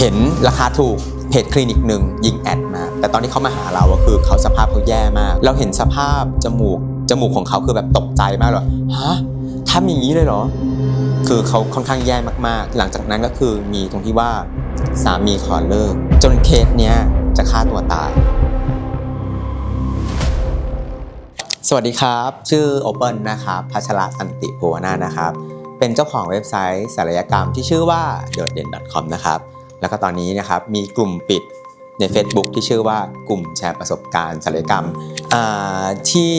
เห็นราคาถูกเพจคลินิกหนึ่งยิงแอดมา แต่ตอนที่เขามาหาเราอะคือเขาสภาพเขาแย่มาก เราเห็นสภาพจมูกจมูกของเขาคือแบบตกใจมากเลยฮะทำอย่างนี้เลยเหรอ คือเขาค่อนข้างแย่มากๆ หลังจากนั้นก็คือมีตรงที่ว่าสามีขอเลิก จนเคสเนี้ยจะฆ่าตัวตาย สวัสดีครับ ชื่อ Open นะครับพัชระสันติภูวนานะครับ เป็นเจ้าของเว็บไซต์ศัลยกรรมที่ชื่อว่า d o d e n c o m นะครับ แล้วก็ตอนนี้นะครับมีกลุ่มปิดใน Facebook ที่ชื่อว่ากลุ่มแชร์ประสบการณ์ศัลยกรรม ที่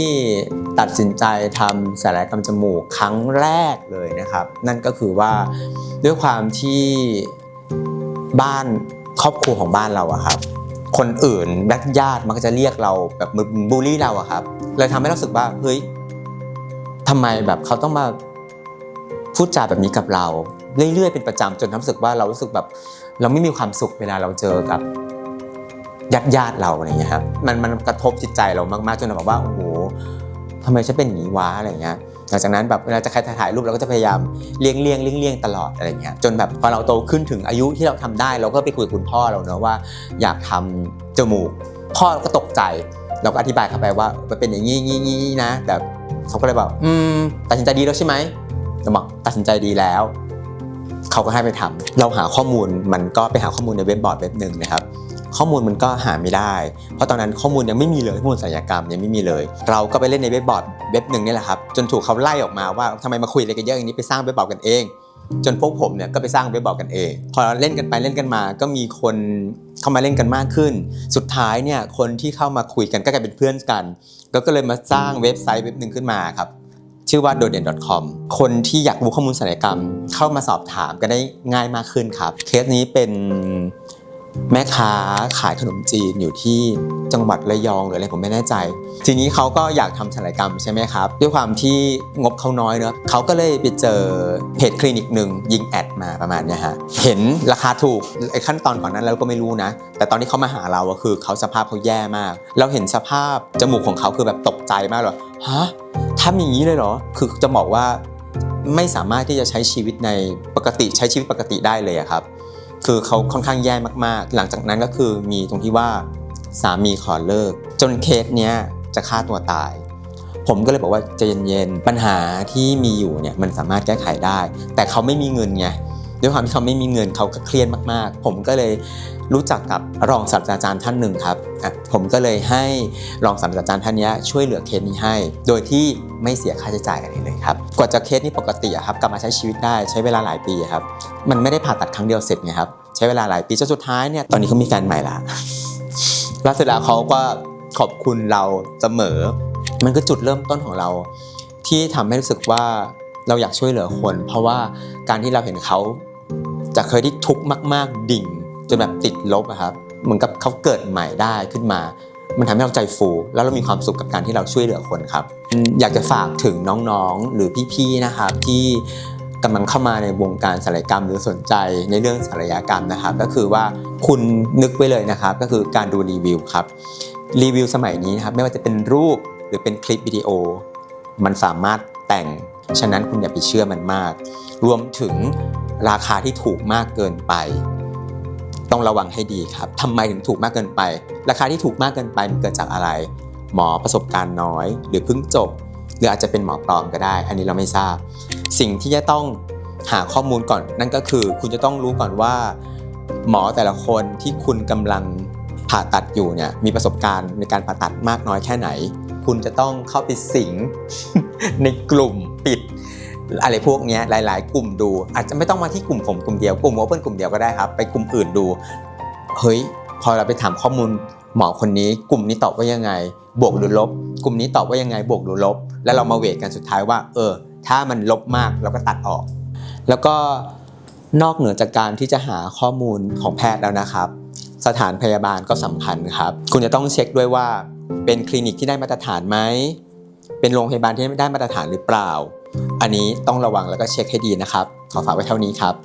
ตัดสินใจทำศัลยกรรมจมูกครั้งแรกเลยนะครับ นั่นก็คือว่าด้วยความที่บ้านครอบครัวของบ้านเราอะครับ คนอื่นญาติญาติมักจะเรียกเราแบบมือบูลลี่เราอะครับเลยทำให้เรารู้สึกว่าเฮ้ยทำไมแบบเขาต้องมาพูดจาแบบนี้กับเรา เรื่อยๆเป็นประจำจนรู้สึกว่าเรารู้สึกแบบ เราไม่มีความสุขเวลาเราเจอกับญาติญาติๆเราอะไรอย่างเงี้ยครับมันมันกระทบจิตใจเรามากๆจนเราแบบว่าโอ้โหทำไมฉันเป็นอย่างนี้วะอะไรอย่างเงี้ยหลังจากนั้นแบบเวลาจะใครถ่ายรูปเราก็จะพยายามเลี่ยงเลี่ยงเลี่ยงเลี่ยงตลอดอะไรอย่างเงี้ยจนแบบพอเราโตขึ้นถึงอายุที่เราทำได้ เราก็ไปคุยกับคุณพ่อเราเนอะว่า อยากทำจมูก พ่อก็ตกใจ เราก็อธิบายเขาไปว่ามันเป็นอย่างนี้งี้งี้นะ แต่เขาก็เลยบอกอืมตัดสินใจดีแล้วใช่ไหมเราบอกตัดสินใจดีแล้ว เขาก็ให้ไปทำเราหาข้อมูลมันก็ไปหาข้อมูลในเว็บบอร์ดเว็บหนึ่งนะครับข้อมูลมันก็หาไม่ได้ เพราะตอนนั้นข้อมูลยังไม่มีเลยข้อมูลศัลยกรรมยังไม่มีเลย เราก็ไปเล่นในเว็บบอร์ดเว็บหนึ่งนี่แหละครับจนถูกเขาไล่ออกมาว่าทำไมมาคุยอะไรกันเยอะอย่างนี้ไปสร้างเว็บบอร์ดกันเอง จนพวกผมเนี่ยก็ไปสร้างเว็บบอร์ดกันเอง พอเล่นกันไปเล่นกันมา ก็มีคนเข้ามาเล่นกันมากขึ้น สุดท้ายเนี่ยคนที่เข้ามาคุยกันก็กลายเป็นเพื่อนกัน ก็เลยมาสร้างเว็บไซต์เว็บหนึ่งขึ้นมาครับ ชื่อว่า d o d e n c o m คนที่อยากรู้ข้อมูลศัลยกรรม เข้ามาสอบถามกันได้ง่ายมากขึ้นครับ เคสนี้เป็นแม่ค้าขายขนมจีนอยู่ที่จังหวัดระยองหรืออะไรผมไม่แน่ใจ ทีนี้เขาก็อยากทำศัลยกรรมใช่ไหมครับ ด้วยความที่งบเขาน้อยเนอะเขาก็เลยไปเจอเพจคลินิกหนึ่งยิงแอดมาประมาณเนี้ยฮะเห็นราคาถูกไอ้ขั้นตอนก่อนนั้นเราก็ไม่รู้นะ แต่ตอนที่เขามาหาเราอะคือเขาสภาพเขาแย่มาก เราเห็นสภาพจมูกของเขาคือแบบตกใจมากเลยฮะ ทำอย่างนี้เลยเหรอ คือจะบอกว่าไม่สามารถที่จะใช้ชีวิตในปกติใช้ชีวิตปกติได้เลยครับ คือเขาค่อนข้างแย่มากๆ หลังจากนั้นก็คือมีตรงที่ว่าสามีขอเลิก จนเคสเนี้ยจะฆ่าตัวตาย ผมก็เลยบอกว่าใจเย็นๆปัญหาที่มีอยู่เนี่ยมันสามารถแก้ไขได้ แต่เขาไม่มีเงินไง ด้วยความที่เขาไม่มีเงินเขาก็เครียดมากๆ ผมก็เลยรู้จักกับรองศาสตราจารย์ท่านหนึ่งครับผมก็เลยให้รองศาสตราจารย์ท่านนี้ช่วยเหลือเคสนี้ให้ โดยที่ไม่เสียค่าใช้จ่ายอะไรเลยครับ กว่าจะเคสนี้ปกติครับกลับมาใช้ชีวิตได้ใช้เวลาหลายปีครับ มันไม่ได้ผ่าตัดครั้งเดียวเสร็จไงครับ ใช้เวลาหลายปีจนสุดท้ายเนี่ยตอนนี้เขามีแฟนใหม่ละแล้วเสร็จแล้วเขาก็ขอบคุณเราเสมอ มันก็จุดเริ่มต้นของเรา ที่ทำให้รู้สึกว่าเราอยากช่วยเหลือคน เพราะว่าการที่เราเห็นเขา จากเคยที่ทุกข์มาก ๆ ดิ่ง จนแบบติดลบอะครับเหมือนกับเขาเกิดใหม่ได้ขึ้นมา มันทำให้เราใจฟู แล้วเรามีความสุขกับการที่เราช่วยเหลือคนครับอืมอยากจะฝากถึงน้องๆหรือพี่ๆนะครับที่กำลังเข้ามาในวงการศัลยกรรมหรือสนใจในเรื่องศัลยกรรมนะครับ ก็คือว่าคุณนึกไว้เลยนะครับ ก็คือการดูรีวิวครับรีวิวสมัยนี้นะครับไม่ว่าจะเป็นรูปหรือเป็นคลิปวิดีโอ มันสามารถแต่ง ฉะนั้นคุณอย่าไปเชื่อมันมาก รวมถึง ราคาที่ถูกมากเกินไป ต้องระวังให้ดีครับทำไมถึงถูกมากเกินไป ราคาที่ถูกมากเกินไปมันเกิดจากอะไร หมอประสบการณ์น้อย หรือเพิ่งจบ หรืออาจจะเป็นหมอปลอมก็ได้ อันนี้เราไม่ทราบ สิ่งที่จะต้องหาข้อมูลก่อนนั่นก็คือ คุณจะต้องรู้ก่อนว่า หมอแต่ละคนที่คุณกำลังผ่าตัดอยู่เนี่ยมีประสบการณ์ในการผ่าตัดมากน้อยแค่ไหน คุณจะต้องเข้าไปสิงในกลุ่ม อะไรพวกนี้หลาย ๆ กลุ่มดู อาจจะไม่ต้องมาที่กลุ่มผมกลุ่มเดียวกลุ่มโอเปิลกลุ่มเดียวก็ได้ครับ ไปกลุ่มอื่นดู เฮ้ย พอเราไปถามข้อมูลหมอคนนี้ กลุ่มนี้ตอบว่ายังไง บวกหรือลบ กลุ่มนี้ตอบว่ายังไงบวกหรือลบ แล้วเรามาเวทกันสุดท้ายว่า เออ ถ้ามันลบมากเราก็ตัดออก แล้วก็นอกเหนือจากการที่จะหาข้อมูลของแพทย์แล้วนะครับ สถานพยาบาลก็สำคัญครับ คุณจะต้องเช็คด้วยว่า เป็นคลินิกที่ได้มาตรฐานไหมเป็นโรงพยาบาลที่ได้มาตรฐานหรือเปล่า อันนี้ต้องระวังแล้วก็เช็คให้ดีนะครับ ขอฝากไว้เท่านี้ครับ